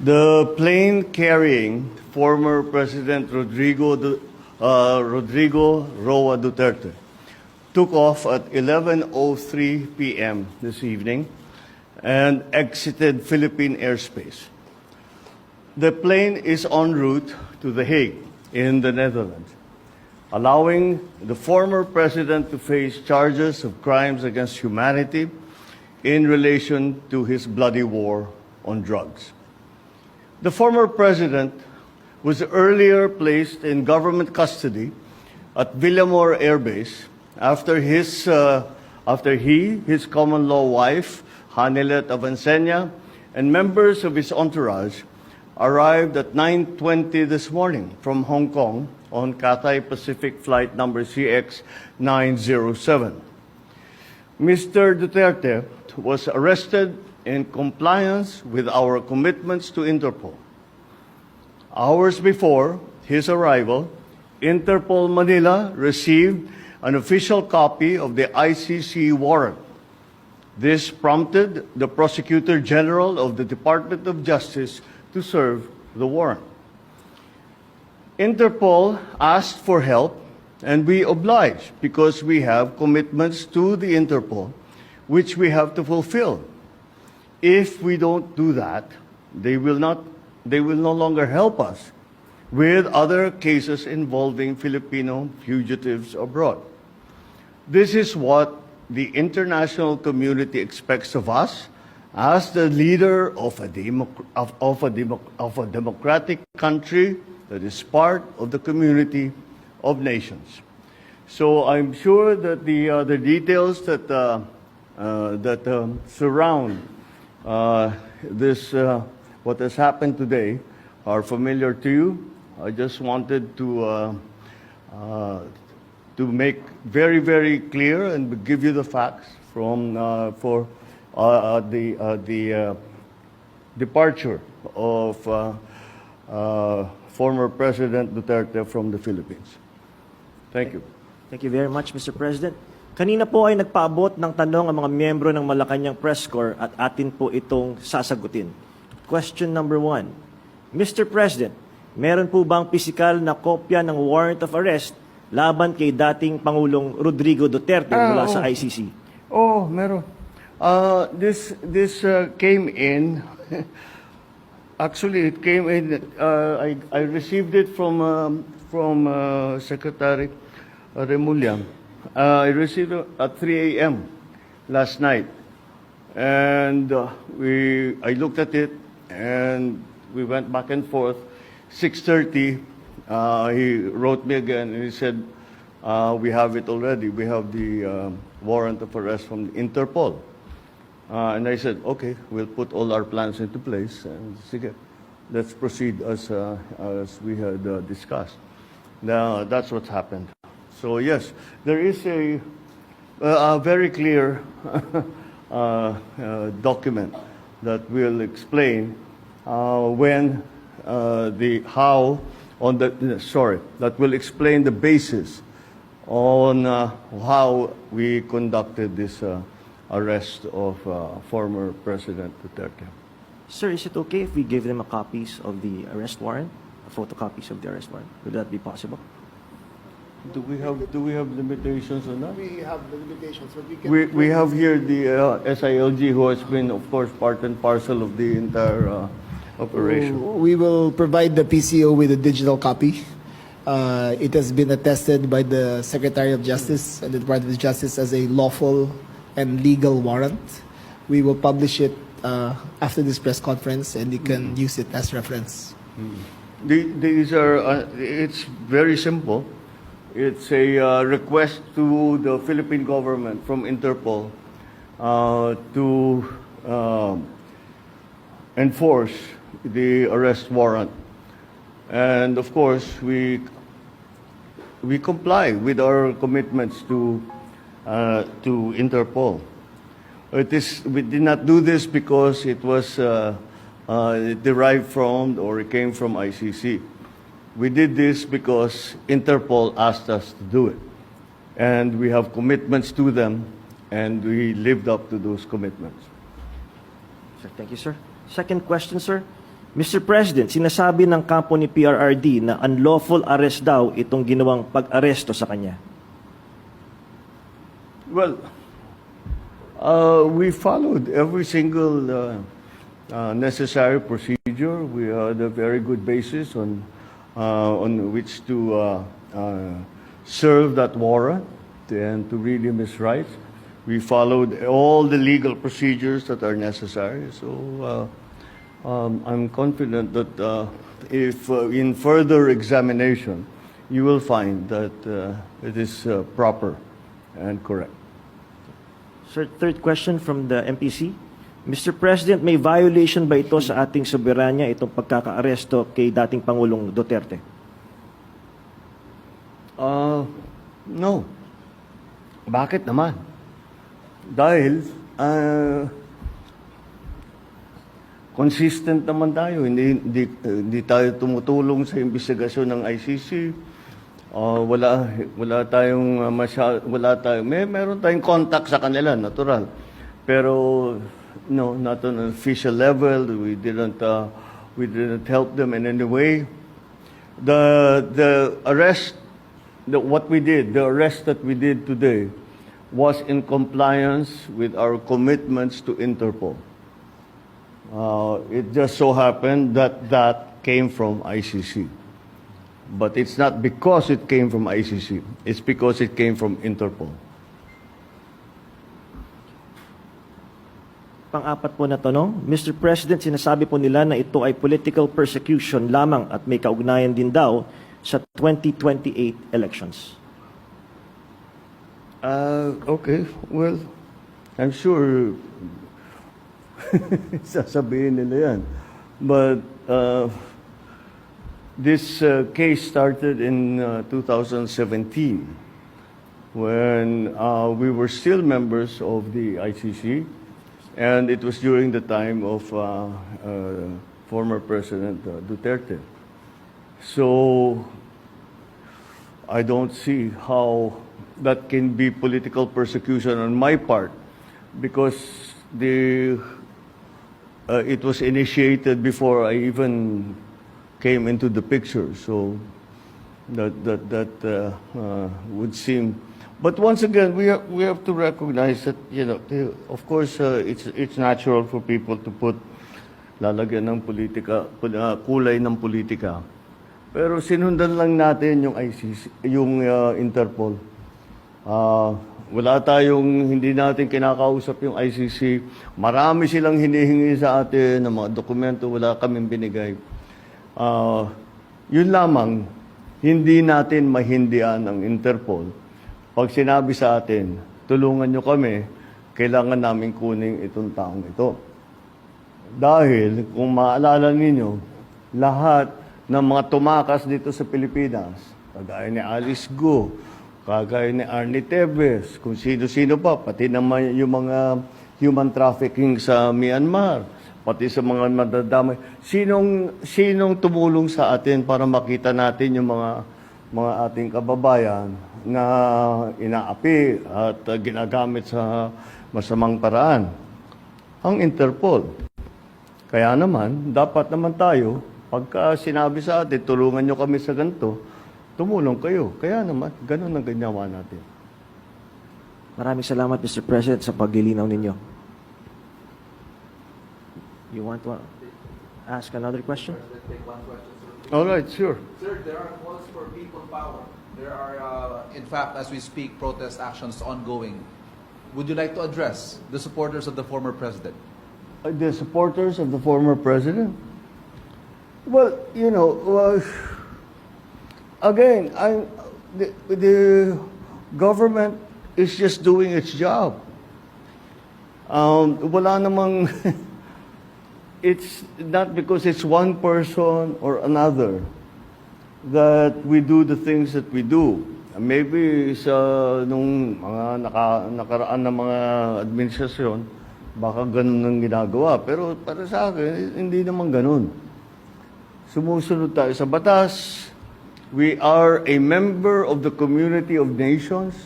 The plane carrying former President Rodrigo, uh, Rodrigo Roa Duterte took off at 11:03 p.m. this evening and exited Philippine airspace. The plane is en route to The Hague in the Netherlands, allowing the former president to face charges of crimes against humanity in relation to his bloody war on drugs. The former president was earlier placed in government custody at Villamor Air Base after his uh, after he, his common law wife, Hanilet Avancenia, and members of his entourage arrived at 9:20 this morning from Hong Kong on Cathay Pacific flight number CX907. Mr. Duterte was arrested in compliance with our commitments to Interpol. Hours before his arrival, Interpol Manila received an official copy of the ICC warrant. This prompted the Prosecutor General of the Department of Justice to serve the warrant. Interpol asked for help, and we obliged because we have commitments to the Interpol which we have to fulfill. If we don't do that, they will not they will no longer help us with other cases involving Filipino fugitives abroad. This is what the international community expects of us as the leader of a, democ- of, of, a democ- of a democratic country that is part of the community of nations. So I'm sure that the, uh, the details that, uh, uh, that um, surround uh, this, uh, what has happened today, are familiar to you. I just wanted to, uh, uh, to make very, very clear and give you the facts from, uh, for uh, uh, the, uh, the uh, departure of uh, uh, former President Duterte from the Philippines. Thank you. Thank you very much, Mr. President. Kanina po ay nagpaabot ng tanong ang mga miyembro ng Malacanang Press Corps at atin po itong sasagutin. Question number one. Mr. President, meron po bang pisikal na kopya ng warrant of arrest laban kay dating Pangulong Rodrigo Duterte Ah, mula oo. sa ICC? Oh, meron. Uh, this this uh, came in. Actually, it came in. Uh, I I received it from um, from uh, Secretary Remulla. Uh, I received at 3 a.m. last night, and uh, we I looked at it, and we went back and forth. 6:30, uh, he wrote me again, and he said, uh, "We have it already. We have the um, warrant of arrest from Interpol." Uh, and I said, "Okay, we'll put all our plans into place, and let's proceed as uh, as we had uh, discussed." Now that's what's happened. So yes, there is a, a very clear uh, uh, document that will explain uh, when the how on the sorry that will explain the basis on how we conducted this arrest of former President Duterte. Sir, is it okay if we give them a copies of the arrest warrant? Photocopies of the arrest warrant? Would that be possible? Do we have do we have limitations on that? We have the limitations, but we can. We, we have here the uh, SILG who has been, of course, part and parcel of the entire uh, operation. We will provide the PCO with a digital copy. Uh, it has been attested by the Secretary of Justice and the Department of Justice as a lawful and legal warrant. We will publish it uh, after this press conference, and you can use it as reference. The- These are, uh, it's very simple. It's a uh, request to the Philippine government from Interpol uh, to um, enforce the arrest warrant. And of course, we, we comply with our commitments to, uh, to Interpol. It is, we did not do this because it was uh, uh, derived from or it came from ICC. We did this because Interpol asked us to do it. And we have commitments to them, and we lived up to those commitments. Sir, thank you, sir. Second question, sir. Mr. President, sinasabi ng kampo ni PRRD na unlawful arrest daw itong ginawang pag-aresto sa kanya. Well, uh, we followed every single uh, uh, necessary procedure. We had a very good basis on on which to uh, uh, serve that warrant and to read him his rights. We followed all the legal procedures that are necessary. So uh, um, I'm confident that uh, if uh, in further examination, you will find that uh, it is uh, proper and correct. Sir, third question from the MPC. Mr. President, may violation ba ito sa ating soberanya itong pagkakaaresto kay dating Pangulong Duterte? Uh, no. Bakit naman? Dahil uh, consistent naman tayo. Hindi, hindi, hindi tayo tumutulong sa investigasyon ng ICC. Uh, wala wala tayong uh, masya, wala tayo may meron tayong contact sa kanila natural pero no not on an official level. We didn't uh, we didn't help them in any way. The the arrest the, what we did the arrest that we did today was in compliance with our commitments to Interpol. Uh, it just so happened that that came from ICC but it's not because it came from ICC it's because it came from Interpol Pang-apat po na tanong, Mr. President, sinasabi po nila na ito ay political persecution lamang at may kaugnayan din daw sa 2028 elections. Uh, okay. Well, I'm sure sasabihin nila yan. But uh, this uh, case started in uh, 2017 when uh, we were still members of the ICC and it was during the time of uh, uh, former President uh, Duterte. So I don't see how that can be political persecution on my part because the uh, it was initiated before I even came into the picture. So that that that uh, uh, would seem. But once again, we have, we have to recognize that you know, the- of course, uh, it's it's natural for people to put lalagyan ng politika, uh, kulay ng politika. Pero sinundan lang natin yung ICC, yung uh, Interpol. Ah, wala tayong hindi natin kinakausap yung ICC. Marami silang hinihingi sa atin ng mga dokumento, wala kaming binigay. Ah, yun lamang, hindi natin mahindian ang Interpol. Pag sinabi sa atin, tulungan nyo kami, kailangan namin kuning itong taong ito. Dahil, kung maalala ninyo, lahat ng mga tumakas dito sa Pilipinas, kagaya ni Alice Go, kagaya ni Arnie Tevez, kung sino-sino pa, pati naman yung mga human trafficking sa Myanmar, pati sa mga madadamay. Sinong, sinong tumulong sa atin para makita natin yung mga mga ating kababayan na inaapi at uh, ginagamit sa masamang paraan? Ang Interpol. Kaya naman, dapat naman tayo, pagka sinabi sa atin, tulungan nyo kami sa ganito, tumulong kayo. Kaya naman, ganun ang ganyawa natin. Maraming salamat, Mr. President, sa paglilinaw ninyo. You want to ask another question? All right, sure. Sir, there are calls for people power. There are, uh, in fact, as we speak, protest actions ongoing. Would you like to address the supporters of the former president? Uh, The supporters of the former president? Well, you know, uh, again, I, the, the government is just doing its job. Um, wala namang, it's not because it's one person or another that we do the things that we do. Maybe sa nung mga naka, nakaraan na mga administrasyon, baka ganun ang ginagawa. Pero para sa akin, hindi naman ganun. Sumusunod tayo sa batas. We are a member of the community of nations.